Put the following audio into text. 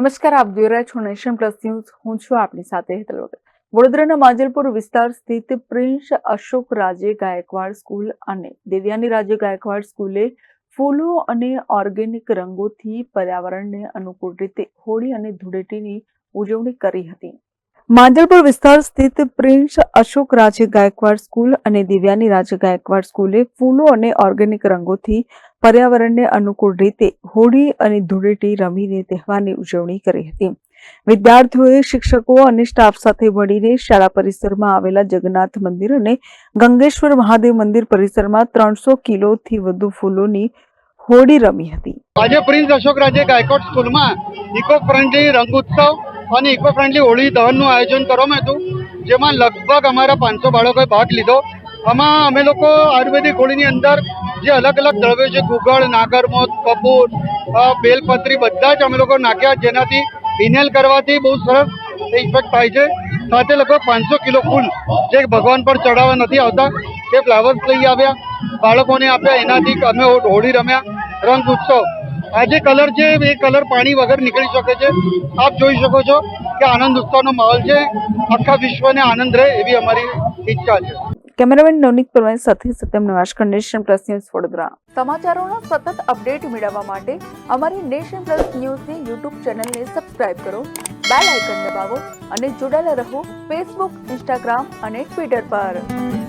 નમસ્કાર, આપ જોઈ રહ્યા છો નેશન પ્લસ ન્યૂઝ. હું છું આપની સાથે હેતલ વગર. વડોદરાના માંજલપુર વિસ્તાર સ્થિત પ્રિન્સ અશોક રાજે ગાયકવાડ સ્કૂલ અને દેવ્યાની રાજે ગાયકવાડ સ્કૂલે ફૂલો અને ઓર્ગેનિક રંગોથી પર્યાવરણને અનુકૂળ રીતે હોળી અને ધૂળેટીની ઉજવણી કરી હતી. માંજલપુર વિસ્તાર સ્થિત પ્રિન્સ અશોક રાજે ગાયકવાડ સ્કૂલ અને દિવ્યાની રાજે ગાયકવાડ સ્કૂલે ફૂલો અને ઓર્ગેનિક રંગોથી પર્યાવરણને અનુકૂળ રીતે હોળી અને ધૂળેટી રમીને તહેવારની ઉજવણી કરી હતી. વિદ્યાર્થીઓએ શિક્ષકો અને સ્ટાફ સાથે મળીને શાળા પરિસરમાં આવેલા જગન્નાથ મંદિર અને ગંગેશ્વર મહાદેવ મંદિર પરિસરમાં ત્રણસો કિલોથી વધુ ફૂલોની હોળી રમી હતી. આજે પ્રિન્સ અશોક રાજે ગાયકવાડ સ્કૂલમાં ઇકો ફ્રેન્ડલી રંગ ઉત્સવ અને ઇકો ફ્રેન્ડલી હોળી દહનનું આયોજન કરવામાં હતું, જેમાં લગભગ અમારા પાંચસો બાળકોએ ભાગ લીધો. આમાં અમે લોકો આયુર્વેદિક હોળીની અંદર જે અલગ અલગ દ્રવ્યો છે, ગુગળ નાગરમોદ કપૂર બેલપત્રી, બધા જ અમે લોકો નાખ્યા, જેનાથી ઇનેલ કરવાથી બહુ સરસ ઇફેક્ટ થાય છે. સાથે લગભગ પાંચસો કિલો ફૂલ જે ભગવાન પર ચડાવવા નથી આવતા, તે ફ્લાવર્સ લઈ આવ્યા. બાળકોને આપ્યા, એનાથી અમે હોળી રમ્યા. રંગ ઉત્સવ આ જે કલર છે એ કલર પાણી વગર નીકળી શકે છે. આપ જોઈ શકો છો કે આનંદ ઉત્સવનો માહોલ છે. આખા વિશ્વને આનંદ રહે એવી અમારી ઈચ્છા છે. કેમેરામેન નવનીત પરમાર સાથે સત્યમ નવાશકર કન્ડિશન પ્લસ ન્યૂઝ વડોદરા. સમાચારોના સતત અપડેટ મેળવવા માટે અમારી નેશન પ્લસ ન્યૂઝની યુટ્યુબ ચેનલને સબસ્ક્રાઇબ કરો બેલ આઇકન દબાવો અને જોડાયેલા રહો ફેસબુક ઇન્સ્ટાગ્રામ અને ટ્વિટર પર.